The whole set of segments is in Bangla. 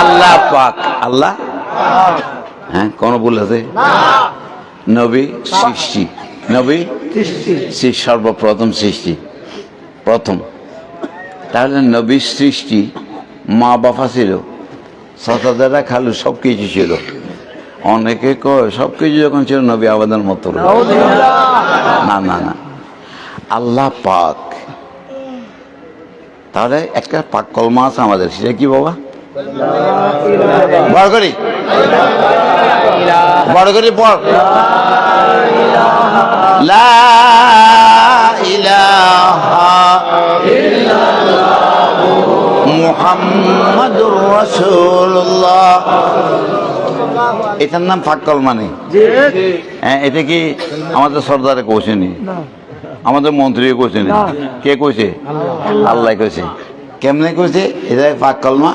আল্লাহ পাক। আল্লাহ? হ্যাঁ কোন বলেছে নবী সৃষ্টি। নবী সে সর্বপ্রথম সৃষ্টি। প্রথম। তাহলে নবীর সৃষ্টি মা বাবা ছিল সতাদারা খালু সব কিছু ছিল। অনেকে কয় সব কিছু যখন ছিল নবী আবেদন মতো না না না। আল্লাহ পাক। তাহলে একটা পাক কলমা আছে আমাদের সেটা কি বাবা? বড় করি বড় করি পড়। লা ইলাহা মুহাম্মাদুর রাসূলুল্লাহ। এটার নাম ফাক কলমা নেই হ্যাঁ এটা কি আমাদের সর্দারে কৌশনি আমাদের মন্ত্রী কইছে না। কে কইছে? আল্লাহ। কইছে। কেমনে কইছে? এটা পাক কলমা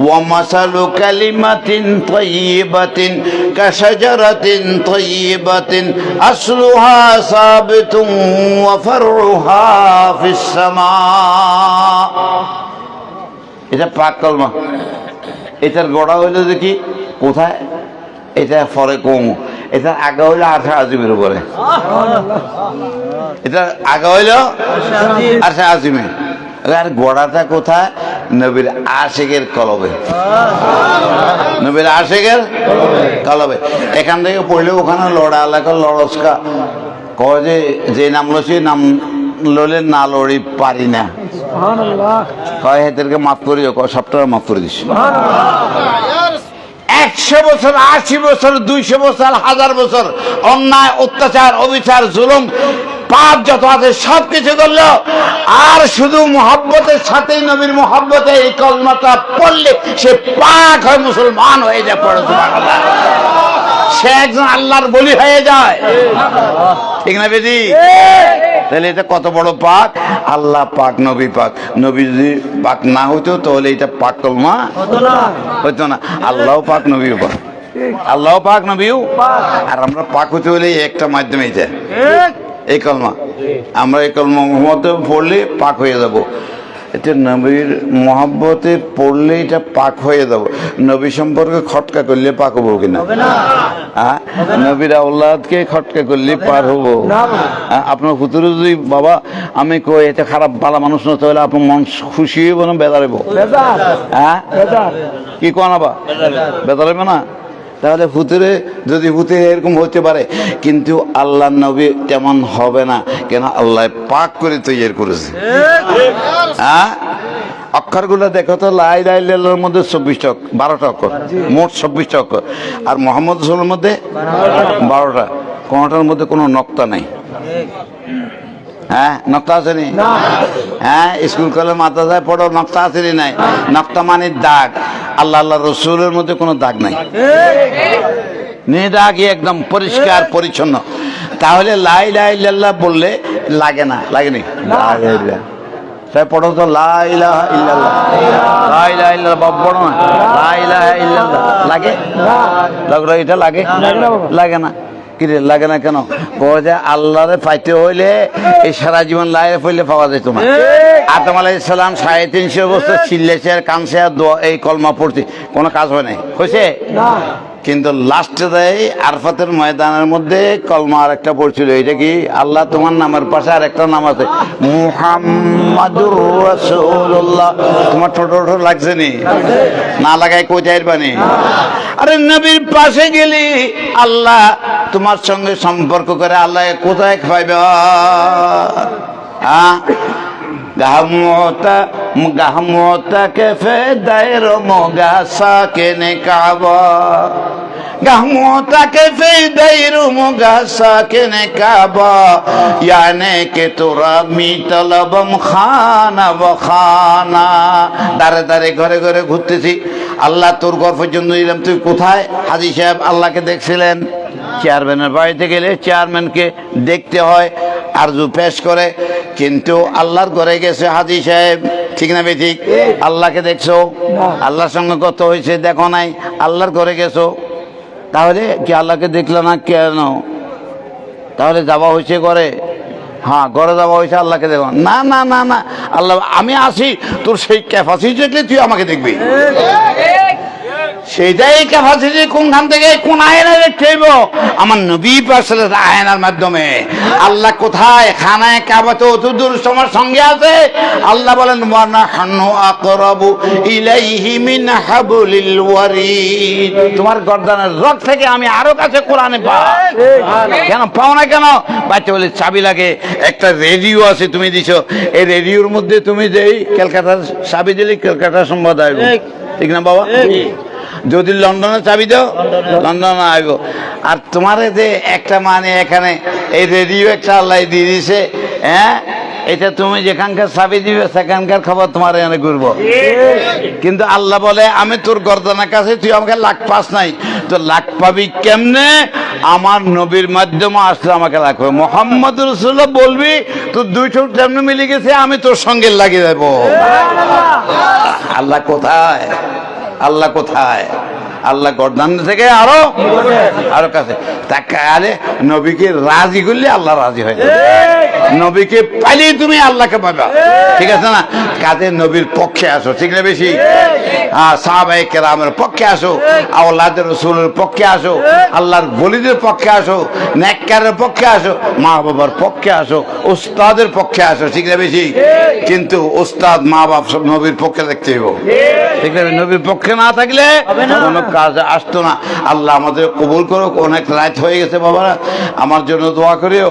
ومثل كلمة طيبة كشجرة طيبة أصلها ثابت وفرعها في السماء এটা পাক কলমা এটার গোড়া হইলো যে কি কোথায় এটা পরে কম এটার আগে হইলো আশা আজিমের উপরে এটা আগে হইলো আশা আজিমে আর গোড়াটা কোথায় নবীর আশেকের কলবে। নবীর আশেকের কলবে। এখান থেকে পড়লে ওখানে লড়া এলাকা লড়স্কা। কয় যে যে নাম লছি নাম ললে না লড়ি পারি না। কয়, হেদেরকে মাফ করি কয় সবটা মাফ করে দিস একশো বছর, আশি বছর, দুইশো বছর, হাজার বছর অন্যায়, অত্যাচার, অবিচার, জুলুম পাপ যত আছে, সব কিছু করল আর শুধু মোহাব্বতের সাথেই নবীর মোহাব্বতে এই কলমাটা পড়লে সে পাক হয় মুসলমান হয়ে যায় পড়ে। সে একজন আল্লাহর বলি হয়ে যায়। ঠিক না বেদি তাহলে এটা কত বড় পাক? আল্লাহ পাক, নবী পাক। নবী যদি পাক না হইতো, তাহলে এটা পাক কলমা হইতো না। আল্লাহ পাক নবী পাক। আল্লাহ পাক, নবীও আর আমরা পাক হতে হলে একটা মাধ্যমে এটা এই কলমা। আমরা এই কলমা মধ্যে পড়লে পাক হয়ে যাব। এটা নবীর মহাব্বতে পড়লে এটা পাক হয়ে যাব। নবী সম্পর্কে খটকা করলে পাক হব কিনা? হ্যাঁ নবীর আউলাদকে খটকা করলে পার হব। আপনার হুতুরে যদি বাবা আমি কই এটা খারাপ ভালো মানুষ না তাহলে আপনার মন খুশি হইব না বেদারিব হ্যাঁ কি কোন আবার? বেদারিব না? তাহলে ভূতেরে যদি ভূতের এরকম হতে পারে কিন্তু আল্লাহ নবী তেমন হবে না কেন আল্লাহ পাক করে তৈরি করেছে। হ্যাঁ? অক্ষরগুলো দেখো তো লাই লাই লাইলের মধ্যে চব্বিশটা বারোটা অক্ষর মোট চব্বিশটা অক্ষর আর মোহাম্মদ রসুলের মধ্যে বারোটা কোনোটার মধ্যে কোনো নক্তা নাই? হ্যাঁ নক্তা আছে নি? হ্যাঁ স্কুল কলেজ মাথা যায় পড়ো নক্তা আছে নি নাই? নক্তা মানে দাগ। আল্লাহ আল্লাহ রসুলের মধ্যে কোনো দাগ নাই। নিদাগি একদম পরিষ্কার পরিচ্ছন্ন। তাহলে লাই লাই লাল্লাহ বললে লাগে না তাই পড়ো তো লাই লাহা ইল্লাল্লাহ। লাই লাহা ইল্লাল্লাহ বাপ পড়ো না। লাই লাহা ইল্লাল্লাহ। লাগে? এটা লাগে? লাগে না। কি রে লাগে না কেন? কয় যে আল্লাহরে পাইতে হইলে এই সারা জীবন লাইরে ফইলে পাওয়া যায় তোমার। আদম আলাইহিস সালাম সাড়ে তিনশো বছর চিল্লেছে আর কানছে আর দোয়া- এই কলমা পড়ছে। কোনো কাজ হয় নাই। হয়েছে? কিন্তু লাস্টে দেয় আরফাতের ময়দানের মধ্যে কলমা আর একটা পড়ছিল। এটা কি? আল্লাহ তোমার নামের পাশে আর একটা নাম আছে। মুহাম্মাদুর রাসূলুল্লাহ। তোমার ছোট লাগছে নি? না লাগাই কই যাইবানি আরে নবীর পাশে গেলি, আল্লাহ তোমার সঙ্গে সম্পর্ক করে আল্লাহ কোথায় খাইব গাহমতা গাহমতা কেফে দায়ের মগা সাকেনে কাবা গাহমতা কেফে দায়ের মগা সাকেনে কাবা। ইয়ানে কে তোরা মিতলবম খানা বখানা দাঁড়ে দাঁড়ে, ঘরে ঘরে ঘুরতেছি। আল্লাহ তোর ঘর পর্যন্ত দিলাম তুই কোথায়? হাজি সাহেব আল্লাহকে দেখছিলেন। চেয়ারম্যানের বাড়িতে গেলে চেয়ারম্যানকে দেখতে হয়, আরজু পেশ করে। কিন্তু আল্লাহর ঘরে গেছে হাজি সাহেব। ঠিক না ঠিক আল্লাহকে দেখছ? আল্লাহর সঙ্গে কত হয়েছে, দেখো নাই? আল্লাহর ঘরে গেছো? তাহলে কি আল্লাহকে দেখল না কেন? তাহলে যাওয়া হয়েছে ঘরে? হ্যাঁ ঘরে যাওয়া হয়েছে আল্লাহকে দেখো না না না না, আল্লাহ, আমি আসি, তোর সেই ক্যাপাসিটি দেখলে তুই আমাকে দেখবি। সেটাই ক্যাপাসিটি কোনখান থেকে কোন আয়না দেখতে আমার নবী পাশালের আয়নার মাধ্যমে। আল্লাহ কোথায়? খানায় কাবা তো অত দূর তোমার সঙ্গে আছে? আল্লাহ বলেন আকরাবু ইলাইহি মিন হাবলিল ওয়ারিদ। তোমার গর্দানের রক থেকে আমি আরও কাছে কোরআনে পাও কেন? পাও না কেন? বাচ্চা বলে চাবি লাগে। একটা রেডিও আছে তুমি দিছো। এই রেডিওর মধ্যে তুমি যেই ক্যালকাটার চাবি দিলে ক্যালকাটা সম্বাদ আসবে ঠিক না বাবা? যদি লন্ডনে চাবি দাও লন্ডনে। আইব। আর তোমার যে একটা মানে এখানে এই রেডিও একটা আল্লাহ দিয়ে দিছে হ্যাঁ? এটা তুমি যেখানকার চাবি দিবে, সেখানকার খবর তোমার এনে ঘুরবো। কিন্তু আল্লাহ বলে, আমি তোর গর্দনার কাছে, তুই আমাকে লাখ পাস নাই। তো লাখ পাবি কেমনে? আমার নবীর মাধ্যমে আসলে আমাকে লাখ পাবে। মোহাম্মদ রসুল্লাহ বলবি, তোর দুই ঠোঁট যেমনি মিলে গেছে, আমি তোর সঙ্গে লাগিয়ে দেবো। আল্লাহ কোথায়? আল্লাহ কোথায়? আল্লাহ গর্দান থেকে আরও আরও কাছে। তা কালে নবীকে রাজি করলে আল্লাহ রাজি হয়ে যাবে। নবীকে পাইলেই তুমি আল্লাহকে পাবা। ঠিক আছে না? কাজে নবীর পক্ষে আসো ঠিক না বেশি? হ্যাঁ সাহাবাই কেরামের পক্ষে আসো আল্লাহদের রসুলের পক্ষে আসো আল্লাহর বলিদের পক্ষে আসো নেককারের পক্ষে আসো মা বাবার পক্ষে আসো উস্তাদের পক্ষে আসো ঠিক না বেশি? কিন্তু উস্তাদ মা বাপ সব নবীর পক্ষে দেখতে হইব। ঠিক আছে নবীর পক্ষে না থাকলে কোনো কাজ আসতো না। আল্লাহ আমাদের কবুল করুক অনেক রাত হয়ে গেছে বাবারা। আমার জন্য দোয়া করিও।